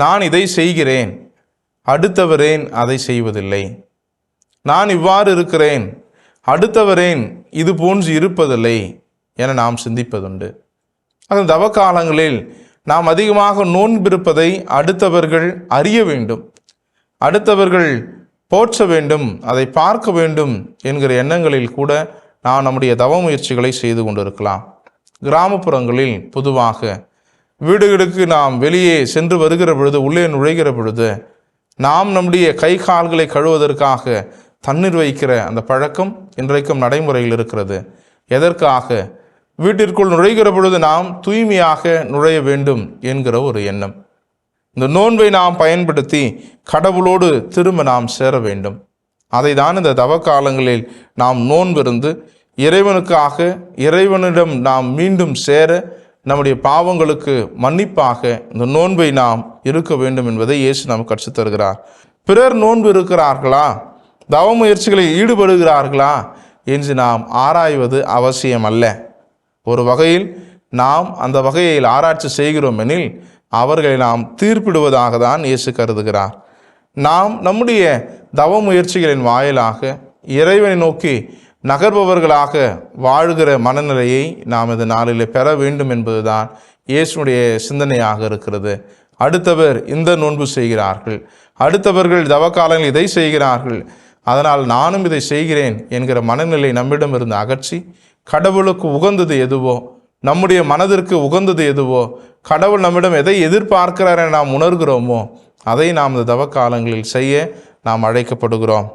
நான் இதை செய்கிறேன். அடுத்தவரேன் அதை செய்வதில்லை. நான் இவ்வாறு இருக்கிறேன். அடுத்தவரேன் இது போன்று இருப்பதில்லை என நாம் சிந்திப்பதுண்டு. அந்த தவ காலங்களில் நாம் அதிகமாக நோன்பிருப்பதை அடுத்தவர்கள் அறிய வேண்டும். அடுத்தவர்கள் போற்ற வேண்டும் அதை பார்க்க வேண்டும் என்கிற எண்ணங்களில் கூட நாம் நம்முடைய தவ முயற்சிகளை செய்து கொண்டிருக்கலாம். கிராமப்புறங்களில் பொதுவாக வீடுகளுக்கு நாம் வெளியே சென்று வருகிற பொழுது உள்ளே நுழைகிற பொழுது நாம் நம்முடைய கை கால்களை கழுவதற்காக தண்ணீர் வைக்கிற அந்த பழக்கம் இன்றைக்கும் நடைமுறையில் இருக்கிறது. எதற்காக? வீட்டிற்குள் நுழைகிற பொழுது நாம் தூய்மையாக நுழைய வேண்டும் என்கிற ஒரு எண்ணம். இந்த நோன்பை நாம் பயன்படுத்தி கடவுளோடு திரும்ப நாம் சேர வேண்டும். அதை தான் இந்த தவ காலங்களில் நாம் நோன்பிருந்து இறைவனுக்காக இறைவனிடம் நாம் மீண்டும் சேர நம்முடைய பாவங்களுக்கு மன்னிப்பாக இந்த நோன்பை நாம் இருக்க வேண்டும் என்பதை இயேசு நாம் கற்றுத் தருகிறார். பிறர் நோன்பு இருக்கிறார்களா? தவ முயற்சிகளில் ஈடுபடுகிறார்களா? என்று நாம் ஆராய்வது அவசியம் அல்ல ஒரு வகையில் நாம் அந்த வகையில் ஆராய்ச்சி செய்கிறோம் எனில் அவர்களை நாம் தீர்ப்பிடுவதாக தான் இயேசு கருதுகிறார். நாம் நம்முடைய தவ முயற்சிகளின் வாயிலாக இறைவனை நோக்கி நகர்பவர்களாக வாழ்கிற மனநிலையை நாம் இந்த நாளில் பெற வேண்டும் என்பதுதான் இயேசுடைய சிந்தனையாக இருக்கிறது. அடுத்தவர் இந்த நோன்பு செய்கிறார்கள். அடுத்தவர்கள் தவக்காலங்கள் இதை செய்கிறார்கள். அதனால் நானும் இதை செய்கிறேன் என்கிற மனநிலை நம்மிடம் இருந்து அகற்றி கடவுளுக்கு உகந்தது எதுவோ நம்முடைய மனதிற்கு உகந்தது எதுவோ கடவுள் நம்மிடம் எதை எதிர்பார்க்கிறார் என நாம் உணர்கிறோமோ அதை நாம் இந்த தவக்காலங்களில் செய்ய நாம் அழைக்கப்படுகிறோம்.